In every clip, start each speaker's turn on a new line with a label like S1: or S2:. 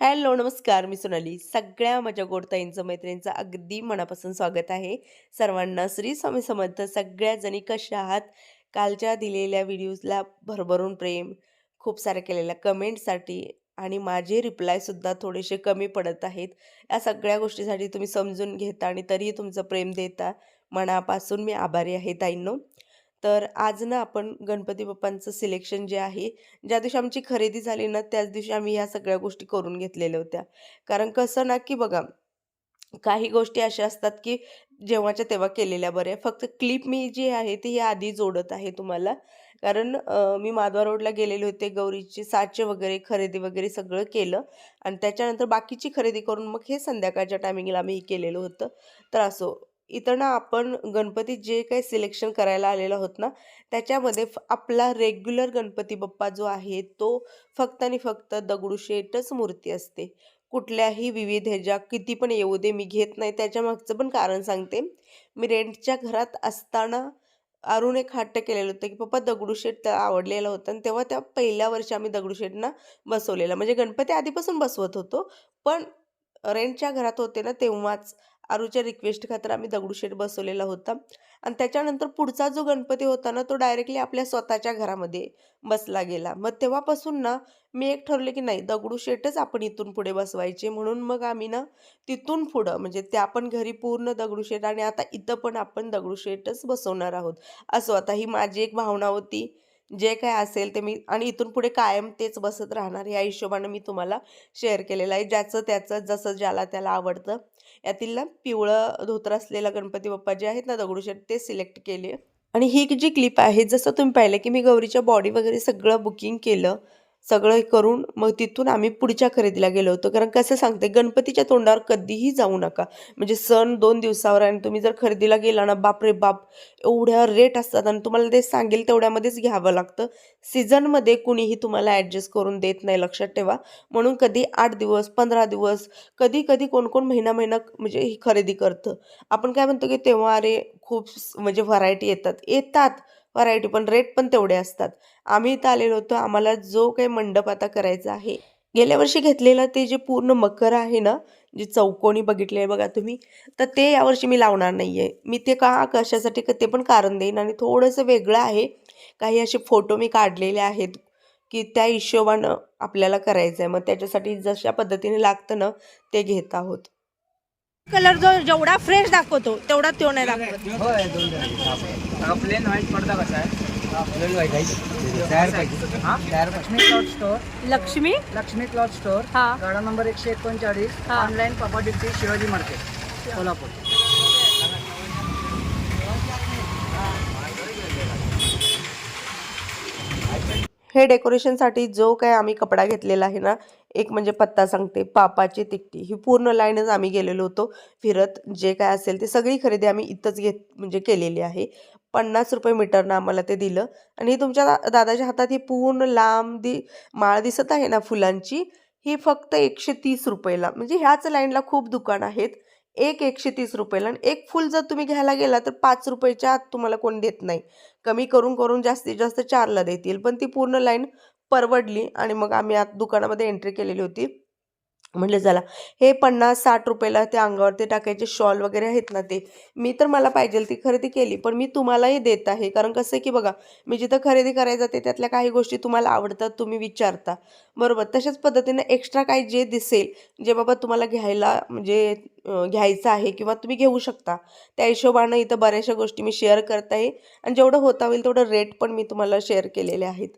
S1: Hello, नमस्कार. मी सोनाली. सगळ्या माझ्या गोडताईंचं, मैत्रिणींचं अगदी मनापासून स्वागत आहे. सर्वांना श्री स्वामी समर्थ. सगळ्या जणी कशा आहात? कालच्या दिलेल्या व्हिडिओजला भरभरून प्रेम, खूप साऱ्या केलेल्या कमेंटसाठी आणि माझे रिप्लायसुद्धा थोडेसे कमी पडत आहेत. या सगळ्या गोष्टीसाठी तुम्ही समजून घेता आणि तरीही तुमचं प्रेम देता. मनापासून मी आभारी आहे ताईंनो. तर आज ना आपण गणपती बाप्पांचं सिलेक्शन जे आहे, ज्या दिवशी आमची खरेदी झाली ना, त्याच दिवशी आम्ही ह्या सगळ्या गोष्टी करून घेतलेल्या होत्या. कारण कसं ना, की बघा, काही गोष्टी अशा असतात, की जेव्हाच्या तेव्हा केलेल्या बऱ्या. फक्त क्लिप मी जी आहे, ती आधी जोडत आहे तुम्हाला. कारण मी माधवा रोडला गेलेले होते. गौरीचे साचे वगैरे, खरेदी वगैरे सगळं केलं आणि त्याच्यानंतर बाकीची खरेदी करून मग हे संध्याकाळच्या टायमिंगला आम्ही केलेलं होतं. तर असो, इथं ना आपण गणपती जे काही सिलेक्शन करायला आलेलं आहोत ना, त्याच्यामध्ये फ आपला रेग्युलर गणपती बाप्पा जो आहे, तो फक्त आणि फक्त दगडूशेठच मूर्ती असते. कुठल्याही विविध ह्याच्या किती पण येऊ दे, मी घेत नाही. त्याच्यामागचं पण कारण सांगते. मी रेंटच्या घरात असताना अरुण एक हट्ट केलेलं होतं, की पप्पा दगडूशेठ त्याला आवडलेला होता आणि तेव्हा त्या पहिल्या वर्षी आम्ही दगडूशेठना बसवलेला. म्हणजे गणपती आधीपासून बसवत होतो, पण रेंटच्या घरात होते ना, तेव्हाच अरूच्या रिक्वेस्ट खातर आम्ही दगडूशेठ बसवलेला होता आणि त्याच्यानंतर पुढचा जो गणपती होता ना, तो डायरेक्टली आपल्या स्वतःच्या घरामध्ये बसला गेला. मग तेव्हापासून ना, मी एक ठरले की नाही दगडूशेठच आपण इथून पुढे बसवायचे. म्हणून मग आम्ही ना, तिथून पुढं म्हणजे त्या पण घरी पूर्ण दगडूशेठ आणि आता इथं पण आपण दगडूशेठच बसवणार आहोत. असं आता ही माझी एक भावना होती. जे काय असेल ते मी आणि इथून पुढे कायम तेच बसत राहणार. या हिशोबानं मी तुम्हाला शेअर केलेलं आहे. ज्याचं त्याचं, जसं ज्याला त्याला आवडतं. यातील ना, पिवळं धोतर असलेला गणपती बाप्पा जे आहेत ना, दगडूशेठ ते सिलेक्ट केले आणि ही जी क्लिप आहे, जसं तुम्ही पाहिलं, की मी गौरीच्या बॉडी वगैरे सगळं बुकिंग केलं. सगळं करून मग तिथून आम्ही पुढच्या खरेदीला गेलो होतो. कारण कसं सांगते, गणपतीच्या तोंडावर कधीही जाऊ नका. म्हणजे सण दोन दिवसावर आणि तुम्ही जर खरेदीला गेला ना, बापरे बाप! एवढ्या रेट असतात आणि तुम्हाला ते सांगेल तेवढ्यामध्येच घ्यावं लागतं. सीझनमध्ये कुणीही तुम्हाला ॲडजस्ट करून देत नाही, लक्षात ठेवा. म्हणून कधी आठ दिवस, 15 दिवस, कधी-कधी कोण-कोण महिना-महिना म्हणजे ही खरेदी करतं. आपण काय म्हणतो, की तेव्हा अरे खूप म्हणजे व्हरायटी येतात. येतात व्हरायटी, पण रेट पण तेवढे असतात. आम्ही इथं आलेलो होतो. आम्हाला जो काही मंडप आता करायचा आहे, गेल्या वर्षी घेतलेलं ते जे पूर्ण मकर आहे ना, जे चौकोनी बघितले आहे बघा तुम्ही, तर ते यावर्षी मी लावणार नाही आहे. मी ते का, कशासाठी ते पण कारण देईन आणि थोडंसं वेगळं आहे. काही असे फोटो मी काढलेले आहेत, की त्या हिशोबानं आपल्याला करायचं आहे. मग त्याच्यासाठी जशा पद्धतीने लागतं ना, ते घेत आहोत.
S2: कलर जो जेवढा फ्रेश दाखवतो तेवढा तो नाही दाखवत.
S3: प्लेन व्हाईट पडदा कसा आहे? Lakshmi cloth store
S2: Lakshmi?
S3: Lakshmi cloth store
S2: हा.
S3: गाडा नंबर एकशे एकोणचाळीस.
S2: हा.
S3: ऑनलाईन पापा डिप्टी शिवाजी मार्केट कोल्हापूर
S1: हे डेकोरेशनसाठी जो काय आम्ही कपडा घेतलेला आहे ना, एक म्हणजे पत्ता सांगते, पापाची तिकटी ही पूर्ण लाईनच आम्ही गेलेलो होतो फिरत. जे काय असेल ते सगळी खरेदी आम्ही इथंच घेत म्हणजे केलेली आहे. ₹50 मीटरनं आम्हाला ते दिलं आणि तुमच्या दा दादाच्या हातात ही पूर्ण लांब दी माळ दिसत आहे ना फुलांची, ही फक्त एकशे तीस रुपयेला म्हणजे ह्याच लाईनला खूप दुकान आहेत. एक एकशे तीस रुपयेला आणि एक फुल जर तुम्ही घ्यायला गेला तर पाच रुपयेच्या आत तुम्हाला कोण देत नाही. कमी करून करून जास्तीत जास्त चारला देतील. पण ती पूर्ण लाईन परवडली आणि मग आम्ही आत दुकानामध्ये एंट्री केलेली होती. म्हटलं चला हे पन्नास साठ रुपयाला ते अंगावरती टाकायचे शॉल वगैरे आहेत ना ते. मी तर मला पाहिजेल ती खरेदी केली. पण मी तुम्हालाही देत आहे. कारण कसं आहे, की बघा मी जिथं खरेदी करायला जाते त्यातल्या काही गोष्टी तुम्हाला आवडतात, तुम्ही विचारता. बरोबर. तशाच पद्धतीनं एक्स्ट्रा काही जे दिसेल, जे बाबा तुम्हाला घ्यायला म्हणजे घ्यायचं आहे किंवा तुम्ही घेऊ शकता. त्या हिशोबानं इथं बऱ्याचशा गोष्टी मी शेअर करत आहे आणि जेवढं होता होईल तेवढं रेट पण मी तुम्हाला शेअर केलेले आहेत.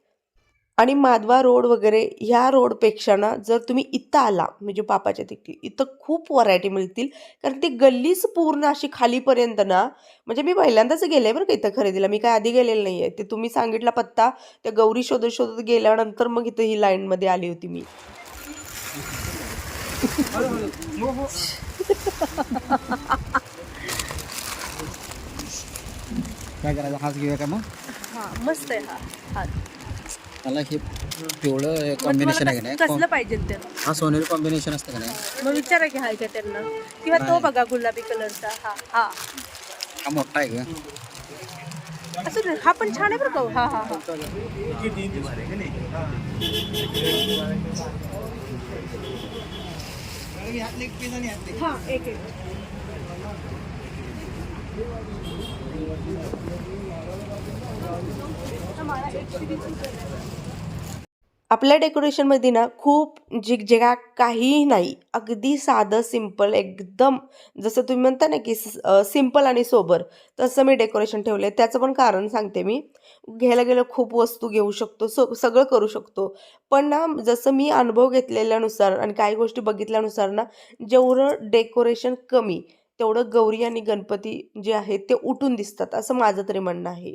S1: आणि माधवा रोड वगैरे ह्या रोडपेक्षा ना, जर तुम्ही इथं आला म्हणजे पापाच्या तिकडी, इथं खूप व्हरायटी मिळतील. कारण ती गल्लीच पूर्ण अशी खालीपर्यंत ना, म्हणजे मी पहिल्यांदाच गेले बरं का इथं खरेदीला. मी काय आधी गेलेले नाही आहे. ते तुम्ही सांगितला पत्ता, त्या गौरी शोधत-शोधत गेल्यानंतर मग इथं ही लाईनमध्ये आली होती मी.
S3: काय करायचं हाच घेऊया का मग
S2: हा मस्त आहे हा हा
S3: मला हे पिवळं कॉम्बिनेशन आहे का नाही?
S2: कसलं पाहिजे ते?
S3: हा सोनेरी कॉम्बिनेशन असतं का नाही?
S2: मग विचारा की हाय का त्यांना. किंवा तो
S3: नाही.
S2: बघा गुलाबी कलरचा. हा हा.
S3: हा मोठा आहे का?
S2: असं. हा पण छान आहे बरं का हो. हा हा हा. हां एक एक.
S1: आपल्या डेकोरेशनमध्ये ना खूप झिगझिगा काहीही नाही. अगदी साधं सिंपल एकदम जसं तुम्ही म्हणता ना की सिंपल आणि सोबर तसं मी डेकोरेशन ठेवलं आहे त्याचं पण कारण सांगते मी. घ्यायला गेलं खूप वस्तू घेऊ शकतो स सगळं करू शकतो. पण ना जसं मी अनुभव घेतलेल्यानुसार आणि काही गोष्टी बघितल्यानुसार ना जेवढं डेकोरेशन कमी तेवढं गौरी आणि गणपती जे आहेत ते उठून दिसतात असं माझं तरी म्हणणं आहे.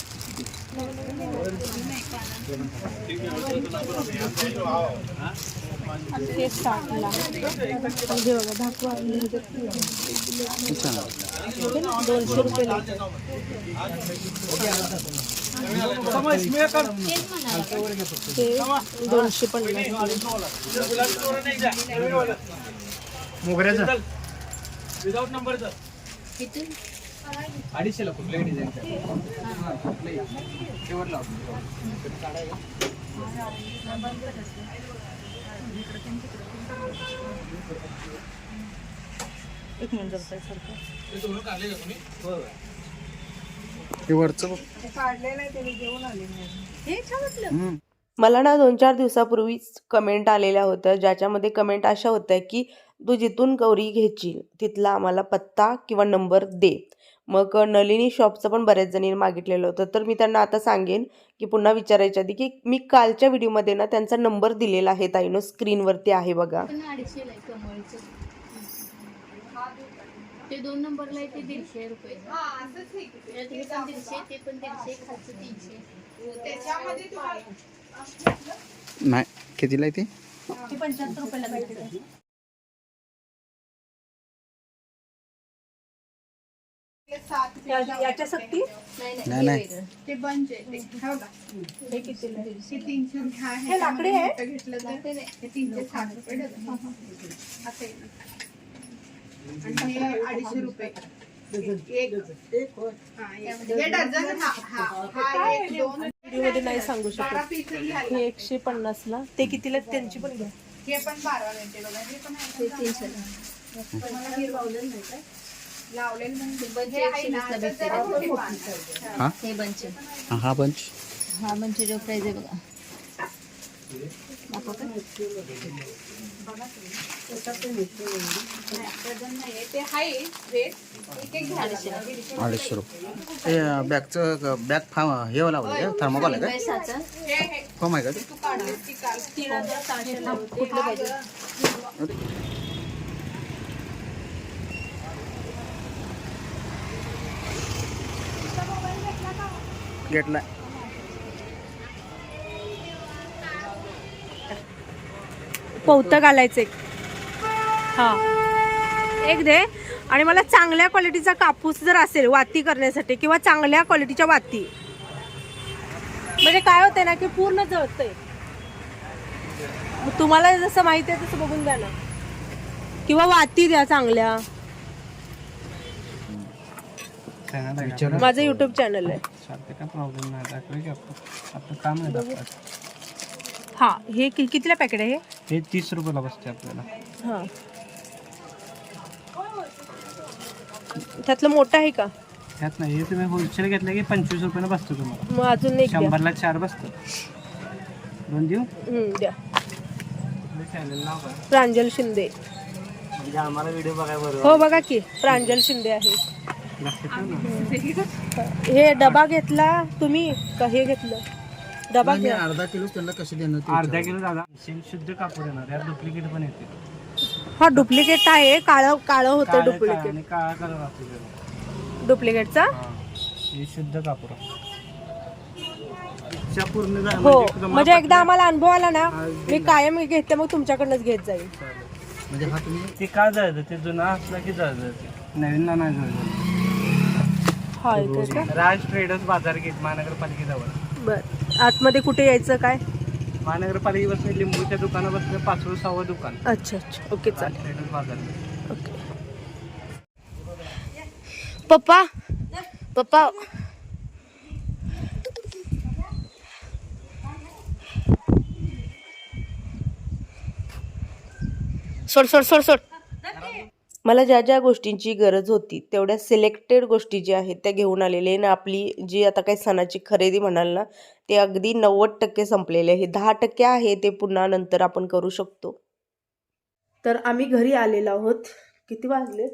S3: ठीक आहे
S2: ते साठला हे बघा दाखवा दोनशे रुपये ते दोनशे पन्नास
S3: मोगऱ्याचं अडीचशेला कुठल्या डिझाईन शेवटला ते वरचं
S2: हे छान वाटलं.
S1: मला ना दोन चार दिवसापूर्वीच कमेंट आलेल्या होत्या ज्याच्यामध्ये कमेंट अशा होत्या की तू जिथून गौरी घ्यायची तिथला आम्हाला पत्ता किंवा नंबर दे. मग नलिनी शॉपचं पण बऱ्याच जणींनी मागितलेलं होतं. तर मी त्यांना आता सांगेन की पुन्हा विचारायच्या आधी की मी कालच्या व्हिडिओमध्ये ना त्यांचा नंबर दिलेला आहे ताईनो स्क्रीनवरती आहे बघा.
S4: ते दोन नंबरला आहे ते दीडशे रुपये. हे पण दीडशे ते पण दीडशे खालचं तीनशे.
S3: नाही कितीला आहे ती?
S2: हे पंच्याहत्तर रुपयाला भेटते. याच्या सक्ती
S4: नाही
S3: नाही.
S4: हे.
S5: ते बंच आहे ते हा बघा.
S2: हे कितीला आहे?
S5: हे तीनशे हे
S2: लाकडी आहे?
S5: मोठं घेतलं तर हे तीनशे साठ रुपये डझन. असं आहे. आणि हे अडीचशे रुपये एक हा, यामध्ये. हे डझन हा हा हा एक दोन
S2: व्हिडिओमध्ये नाही सांगू
S5: बारा
S2: शकत
S5: पीस घ्यायला
S2: हे एकशे पन्नासला ते कितीला आहेत त्यांची पण घ्या
S5: हे पण बारा मिनिटे बघा हे पण आहे.
S4: ते
S5: तुम्हाला हे नाही?
S4: बंच
S5: हे.
S4: हे बंच.
S3: हा बंच.
S4: हा बंच जो प्राइस आहे बघा.
S3: अडीचशे रुपये. ते बॅगचं बॅग फा हे लावलं का? थर्मोकॉल आहे का?
S5: हे हे
S3: फॉर्म आहे का ते
S5: तू काढलीस की काल
S2: तीन हजार सहाशेला
S4: कुठलं पाहिजे
S3: घेतला
S2: पौतं घालायचं एक. हा. एक दे. आणि मला चांगल्या क्वालिटीचा कापूस जर असेल वाती करण्यासाठी किंवा चांगल्या क्वालिटीच्या वाती. म्हणजे काय होते ना की पूर्ण जळतंय. मग तुम्हाला जसं माहिती आहे तसं बघून द्या ना. किंवा वाती द्या चांगल्या. माझं युट्यूब चॅनल आहे.
S3: काय प्रॉब्लेम नाही दाखवे की आपण आपलं काम आहे दाखवायचं.
S2: हा हे कि- कितीला पॅकेट आहे हे?
S3: हे तीस रुपयाला बसते आपल्याला.
S2: हा. त्यातलं मोठं आहे का?
S3: त्यात नाही हे तुम्ही होलसेल घेतलं की पंचवीस रुपयाला बसतो तुम्हाला.
S2: मग अजून एक द्या.
S3: शंभरला चार बसतं. दोन देऊ?
S2: हम्म, द्या.
S3: चॅनल नाव काय?
S2: प्रांजल शिंदे.
S3: म्हणजे आम्हाला व्हिडिओ बघायला बरोबर
S2: हो बघा की प्रांजल शिंदे आहे. हे डबा घेतला तुम्ही हे घेतलं. डबा घ्या.
S6: अर्धा किलो त्यांना कसे देणार
S3: अर्धा किलो दादा. शुद्ध कापूर येणार यात डुप्लिकेट पण येते
S2: हा डुप्लिकेट आहे काळं काळं होतं डुप्लिकेट
S3: आणि काळा कलर असतो.
S2: डुप्लिकेटचा
S3: हा. शुद्ध कापूर.
S2: हो
S3: म्हणजे
S2: म्हणजे एकदा आम्हाला अनुभव आला ना मी कायम घेते मग तुमच्याकडनंच घेत जाईल.
S6: म्हणजे हा तुम्ही
S3: ते का जायचं ते जुना असला की जायचं नवीनला नाही जायचं
S2: हा इथे का?
S3: राज ट्रेडर्स बाजार गेट महानगरपालिकेजवळ.
S2: बर. आतमध्ये कुठे यायचं काय?
S3: महानगरपालिकेपासून लिंबूच्या दुकानापासून पाचवं सहावं दुकान.
S2: अच्छा अच्छा. ओके
S3: राज
S2: चालेल.
S3: ट्रेडर्स बाजार गेट.
S2: ओके. पप्पा पप्पा. सोड सोड सोड सोड.
S1: मला ज्या ज्या गोष्टींची गरज होती तेवढ्या सिलेक्टेड गोष्टी ज्या आहेत त्या घेऊन आलेले आहे. आणि आपली जी आता काही सणाची खरेदी म्हणाल ना ते अगदी नव्वद टक्के संपलेले आहे. दहा टक्के आहे ते पुन्हा नंतर आपण करू शकतो.
S2: तर आम्ही घरी आलेलो आहोत. किती वाजलेत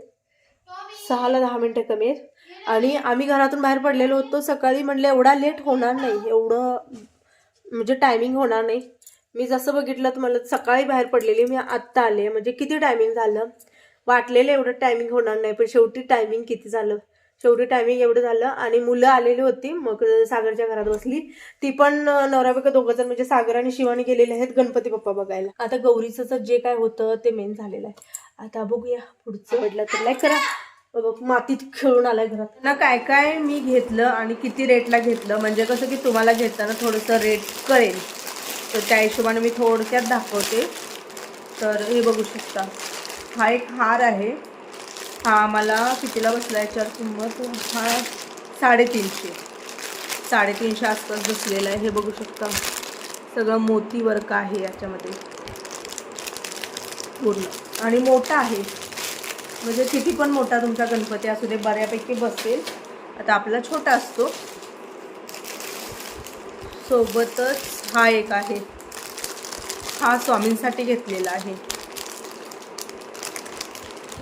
S2: सहाला दहा मिनटं कमी आहेत. आणि आम्ही घरातून बाहेर पडलेलो होतो. सकाळी म्हणलं एवढा लेट होणार नाही. एवढं म्हणजे टायमिंग होणार नाही. मी जसं बघितलं तर मला सकाळी बाहेर पडलेली मी आत्ता आले. म्हणजे किती टायमिंग झालं? वाटलेलं एवढं टायमिंग होणार नाही पण शेवटी टायमिंग किती झालं? शेवटी टायमिंग एवढं झालं आणि मुलं आलेली होती मग सागरच्या घरात बसली. ती पण नवऱ्यापैकी दोघं जण म्हणजे सागर आणि शिवानी गेलेले आहेत गणपती बाप्पा बघायला. आता गौरीचं तर जे काय होतं ते मेन झालेलं आहे. आता बघूया पुढचं. म्हटलं तर लाईक करा. मातीत खेळून आलाय घरात. ना काय काय मी घेतलं आणि किती रेटला घेतलं म्हणजे कसं की तुम्हाला घेताना थोडंसं रेट कळेल. तर त्या हिशोबाने मी थोडक्यात दाखवते. तर हे बघू शकता. हा एक हार आहे. हा मला कितीला बसला याच्यावर किंमत? हा साडेतीनशे. साडेतीनशे आसपास बसलेला आहे. हे बघू शकता. सगळं मोती वर्क आहे याच्यामध्ये. पूर्ण. आणि मोठा आहे. म्हणजे किती पण मोठा तुमचा गणपती असू दे बऱ्यापैकी बसेल. आता आपला छोटा असतो. सोबतच हा एक आहे. हा स्वामींसाठी घेतलेला आहे.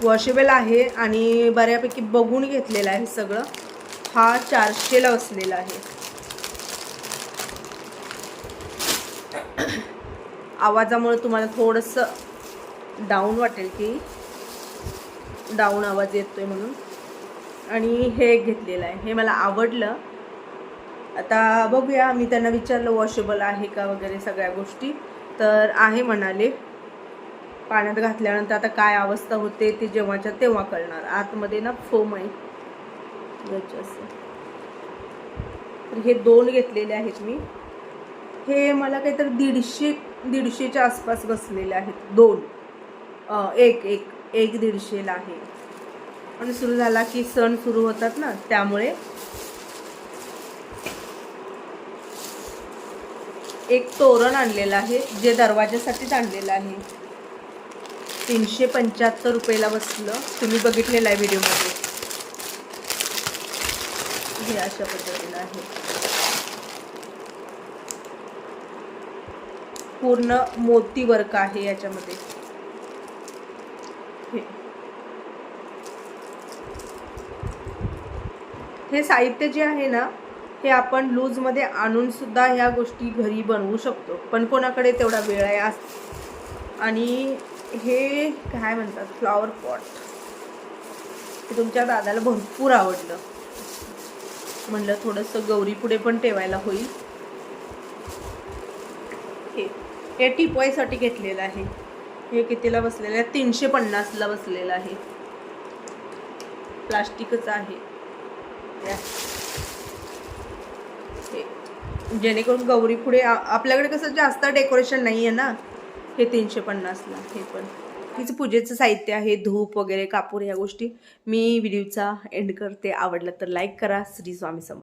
S2: वॉशेबल आहे आणि बऱ्यापैकी बघून घेतलेलं आहे सगळं. हा चारशेला बसलेला आहे. आवाजामुळे तुम्हाला थोडंसं डाऊन वाटेल की डाऊन आवाज येतोय म्हणून. आणि हे एक घेतलेलं आहे. हे मला आवडलं. आता बघूया मी त्यांना विचारलं वॉशेबल आहे का? वगैरे सगळ्या गोष्टी. तर आहे म्हणाले पाण्यात घातल्यानंतर आता काय अवस्था होते ते जेव्हाच्या तेव्हा कळणार. आतमध्ये ना फोम आहे. तर हे दोन घेतलेले आहेत मी. हे मला काहीतरी दीडशे दीडशेच्या आसपास बसलेले आहेत. दोन. एक एक एक दीडशेला आहे. आणि सुरू झाला की सण सुरू होतात ना त्यामुळे. एक तोरण आणलेलं आहे जे दरवाजासाठीच आणलेलं आहे. तीनशे पंच्याहत्तर रुपयाला बसलं. तुम्ही बघितलेलं आहे व्हिडिओमध्ये. हे अशा पद्धतीनं आहे. पूर्ण मोती वर्क आहे याच्यामध्ये. हे. साहित्य जे आहे ना हे आपण लूजमध्ये आणून सुद्धा ह्या गोष्टी घरी बनवू शकतो. पण कोणाकडे तेवढा वेळ आहे आज? आणि हे काय म्हणतात? फ्लॉवर पॉट ते तुमच्या दादाला भरपूर आवडलं. म्हणलं थोडंसं गौरी पुढे पण ठेवायला होईल. हे टिपॉयसाठी घेतलेलं आहे. हे कितीला बसलेलं आहे? तीनशे पन्नासला बसलेलं आहे. प्लास्टिकच आहे. जेणेकरून गौरी पुढे आपल्याकडे कसं जास्त डेकोरेशन नाही आहे ना? हे तीनशे पन्नासला हे पण. हिचं पूजेचं साहित्य आहे धूप वगैरे कापूर ह्या गोष्टी. मी व्हिडिओचा एंड करते. आवडलं तर लाईक करा. श्री स्वामी समोर